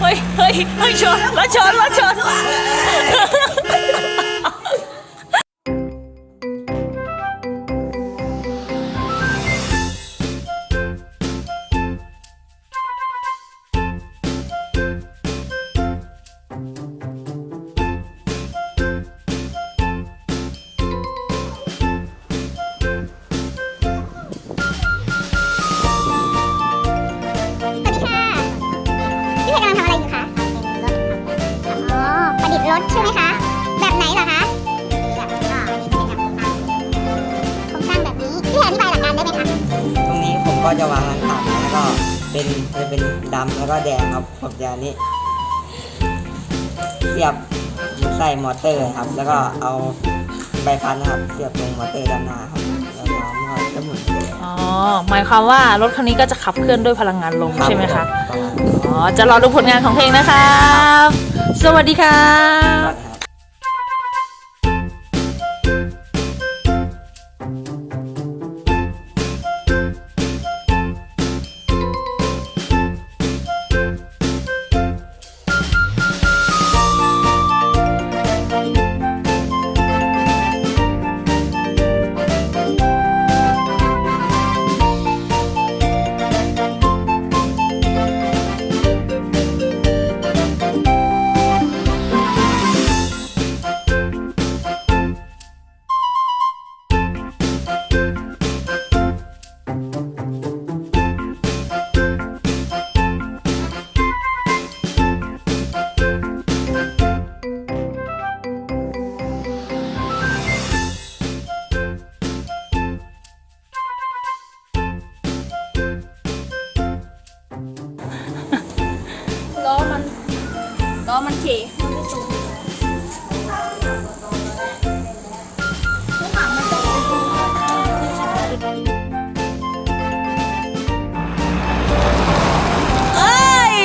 เฮ้ยเฮ้ยเฮ้ยชนรถชนรถชนสวัสดีค่ะพี่เพชร ใช่ไหมคะ แบบไหนเหรอคะแบบก็โครงสร้างแบบนี้พี่อธิบายหลักการได้ไหมคะตรงนี้ผมก็จะวางร้านตัดแล้วก็เป็นจะเป็นดำแล้วก็แดงครับขอบยานี้เสียบใส่มอเตอร์ครับ แล้วก็เอาใบพัดนะครับ เสียบลงมอเตอร์ด้านหน้าครับแล้วล้อมก็จะหมุน หมายความว่ารถคันนี้ก็จะขับเคลื่อนด้วยพลังงานลมใช่ไหมคะประมาณอ๋อจะรอดูผลงานของเพลงนะครับ สวัสดีครับ เอ้ย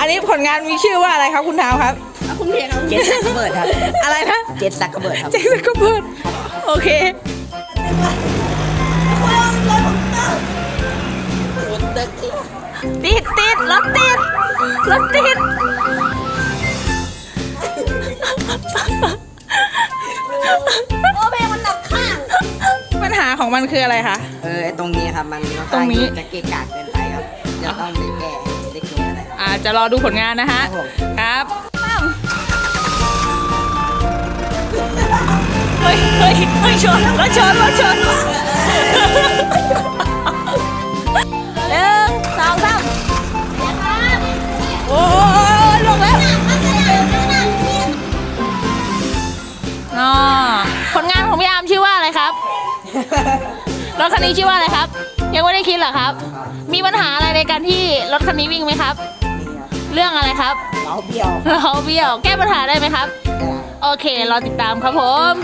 อันนี้ผลงานมีชื่อว่าอะไรครับคุณทาวครับ เอาคุณเพลครับเจ็ดสักกระเบิดครับ อะไรนะเจ็ดสักกระเบิดครับแจ็คสันก็เบิร์ดโอเคติดติดรถติดรถติดโอ้เพลงมันหนักข้างปัญหาของมันคืออะไรคะ เออไอ้ตรงนี้ครับมันตรงนี้จะเกะกะเกินไปครับจะต้องไปแก้เล็กน้อยอะไรครับอ่าจะรอดูผลงานนะฮะ ครับ ผมครับเฮ้ยเฮ้ยเฮ้ยชนรถชนรถชนหนึ่งสองสามโอ้ยลงแล้วอ๋อผลงานของพี่อาร์มชื่อว่าอะไรครับ รถคันนี้ชื่อว่าอะไรครับ ยังไม่ได้คิดเหรอครับ มีปัญหาอะไรในการที่รถคันนี้วิ่งไหมครับ เรื่องอะไรครับเราเบี้ยวเราเบี้ยว แก้ปัญหาได้ไหมครับได้โอเครอติดตามครับผม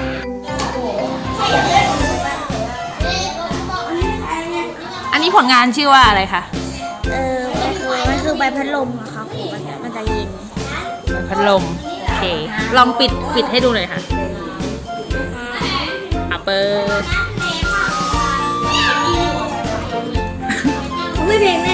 อันนี้ผลงานชื่อว่าอะไรคะ เออมันคือมันคือใบพัดลมอะครับมันจะมันจะเย็นพัดลม โอเค ลองปิดปิดให้ดูหน่อยค่ะอะเปิดไม่เพลงเล่น